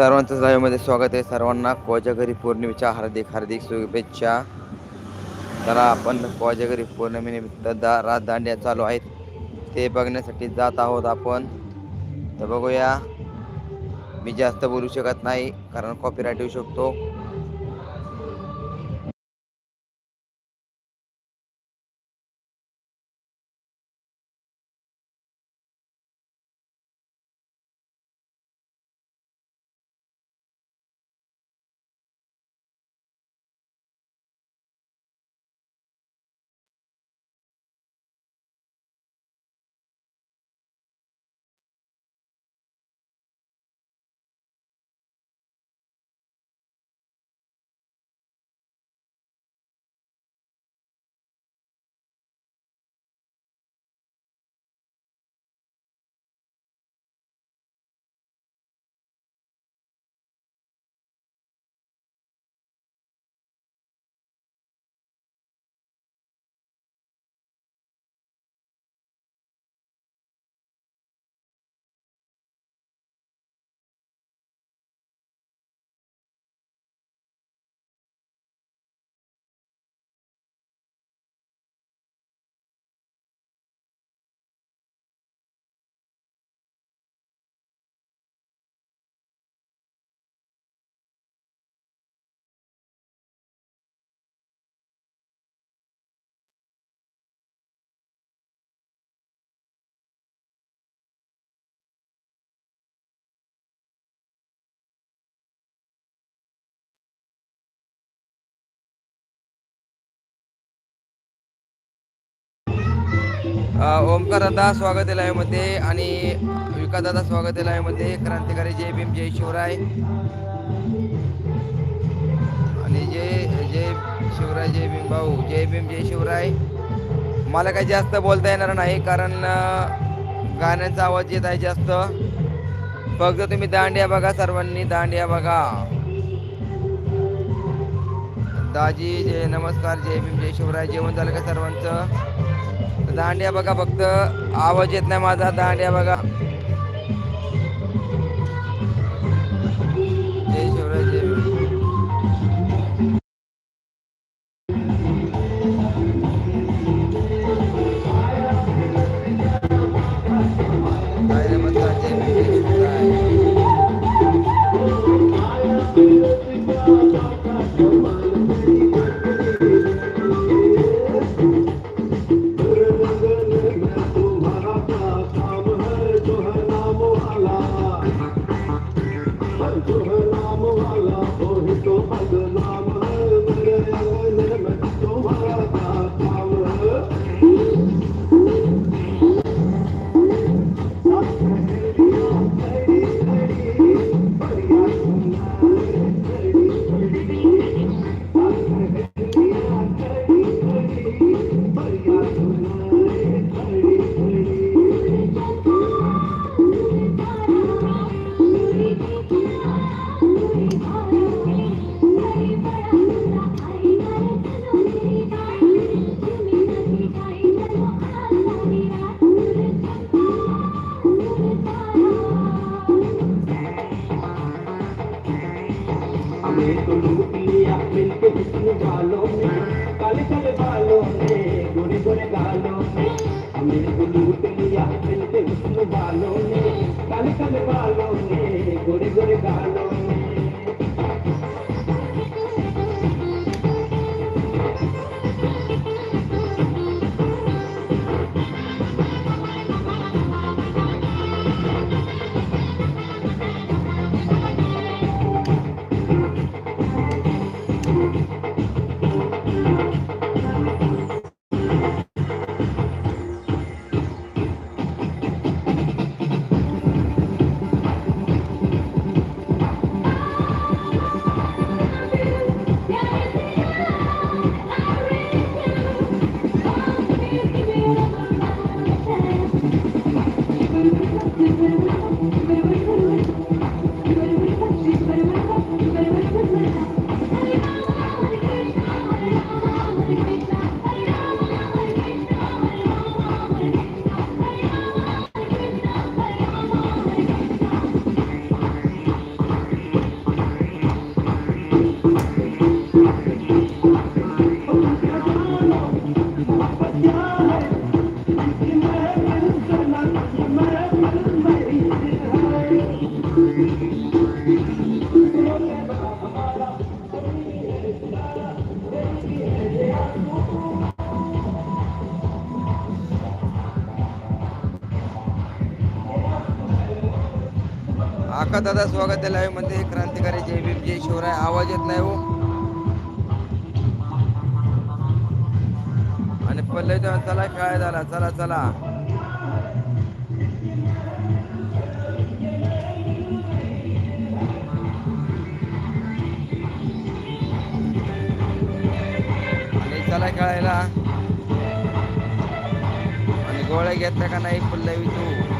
सर्वांचं लाईव्हमध्ये स्वागत आहे. सर्वांना कोजागरी पौर्णिमेच्या हार्दिक हार्दिक शुभेच्छा. तर आपण कोजागरी पौर्णिमेनिमित्त दा रातदांड्या चालू आहेत. ते बघण्यासाठी जात आहोत आपण. तर बघूया. मी जास्त बोलू शकत नाही कारण कॉपीराईट येऊ शकतो. अ, ओमकार दादा स्वागत आहे मध्ये आणि विकास दादा स्वागत आहे मध्ये क्रांतिकारी जय भीम जय शिवराय. आणि जय जय शिवराय जय भीम भाऊ जय भीम जय शिवराय. मला काही जास्त बोलता येणार नाही कारण गाण्यांचा आवाज येत आहे जास्त. फक्त तुम्ही दांडिया बघा सर्वांनी दांडिया बघा. दाजी जय नमस्कार जय भीम जय शिवराय. जेवण झालं का सर्वांचं? दांड्या बघा फक्त. आवाज येत नाही माझा दांड्या बघा. কৃষ্ণ ভালো কালী চলে ভালো গড়ে গড়ে গালো মেরে গুলু তেলিয়া তেলতে উষ্ণ ভালো কালী চলে ভালো গড়ে গড়ে গালো नमस्कार दादा स्वागत आहे लाईव्हमध्ये. क्रांतिकारी जय भीम जय शिवराय. आवाज येत नाही हो. आणि पल्लवी चला काय झाला चला चला. आणि चला खेळायला. आणि गोळ्या घेतल्या का नाही पल्लवी तू?